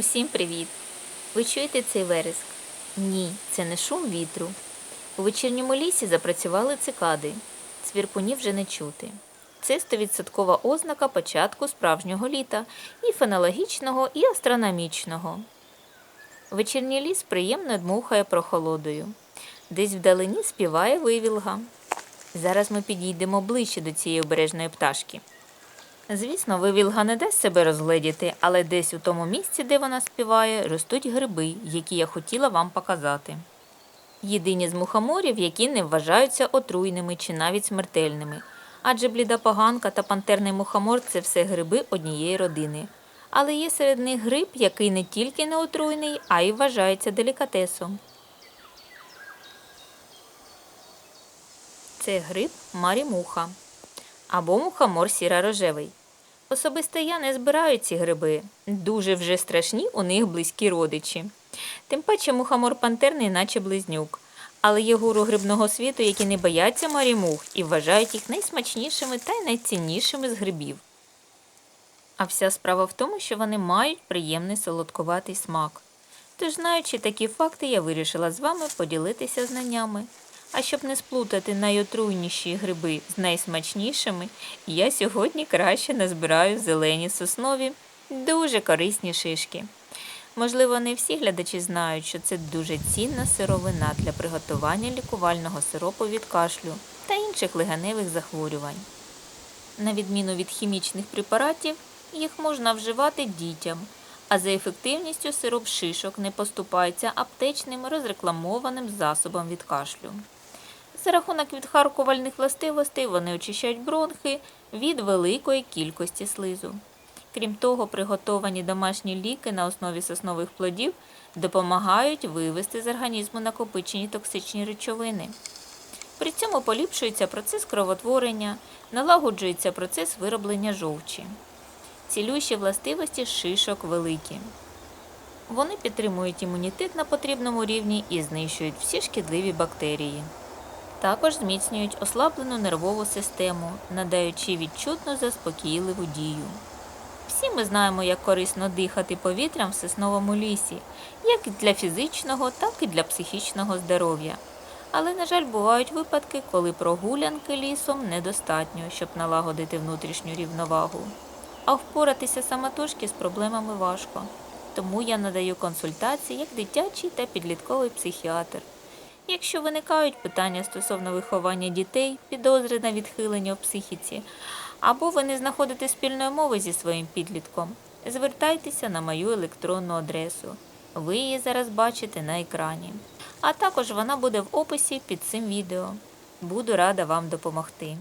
Усім привіт! Ви чуєте цей вереск? Ні, це не шум вітру. У вечірньому лісі запрацювали цикади. Цвіркунів вже не чути. Це стовідсоткова ознака початку справжнього літа, і фенологічного, і астрономічного. Вечірній ліс приємно дмухає прохолодою. Десь вдалині співає вивілга. Зараз ми підійдемо ближче до цієї обережної пташки. Звісно, вивілга не дасть себе розгледіти, але десь у тому місці, де вона співає, ростуть гриби, які я хотіла вам показати. Єдині з мухоморів, які не вважаються отруйними чи навіть смертельними, адже бліда поганка та пантерний мухомор це все гриби однієї родини. Але є серед них гриб, який не тільки не отруйний, а й вважається делікатесом. Це гриб марімуха або мухомор сіро-рожевий. Особисто я не збираю ці гриби. Дуже вже страшні у них близькі родичі. Тим паче мухомор пантерний, наче близнюк. Але є гуру грибного світу, які не бояться марімух і вважають їх найсмачнішими та й найціннішими з грибів. А вся справа в тому, що вони мають приємний солодкуватий смак. Тож, знаючи такі факти, я вирішила з вами поділитися знаннями. А щоб не сплутати найотруйніші гриби з найсмачнішими, я сьогодні краще назбираю зелені соснові, дуже корисні шишки. Можливо, не всі глядачі знають, що це дуже цінна сировина для приготування лікувального сиропу від кашлю та інших легеневих захворювань. На відміну від хімічних препаратів, їх можна вживати дітям, а за ефективністю сироп шишок не поступається аптечним розрекламованим засобом від кашлю. За рахунок відхаркувальних властивостей вони очищають бронхи від великої кількості слизу. Крім того, приготовані домашні ліки на основі соснових плодів допомагають вивести з організму накопичені токсичні речовини. При цьому поліпшується процес кровотворення, налагоджується процес вироблення жовчі. Цілющі властивості шишок великі. Вони підтримують імунітет на потрібному рівні і знищують всі шкідливі бактерії. Також зміцнюють ослаблену нервову систему, надаючи відчутно заспокійливу дію. Всі ми знаємо, як корисно дихати повітрям в сосновому лісі, як для фізичного, так і для психічного здоров'я. Але, на жаль, бувають випадки, коли прогулянки лісом недостатньо, щоб налагодити внутрішню рівновагу. А впоратися самотужки з проблемами важко. Тому я надаю консультації як дитячий та підлітковий психіатр. Якщо виникають питання стосовно виховання дітей, підозри на відхилення в психіці, або ви не знаходите спільної мови зі своїм підлітком, звертайтеся на мою електронну адресу. Ви її зараз бачите на екрані. А також вона буде в описі під цим відео. Буду рада вам допомогти.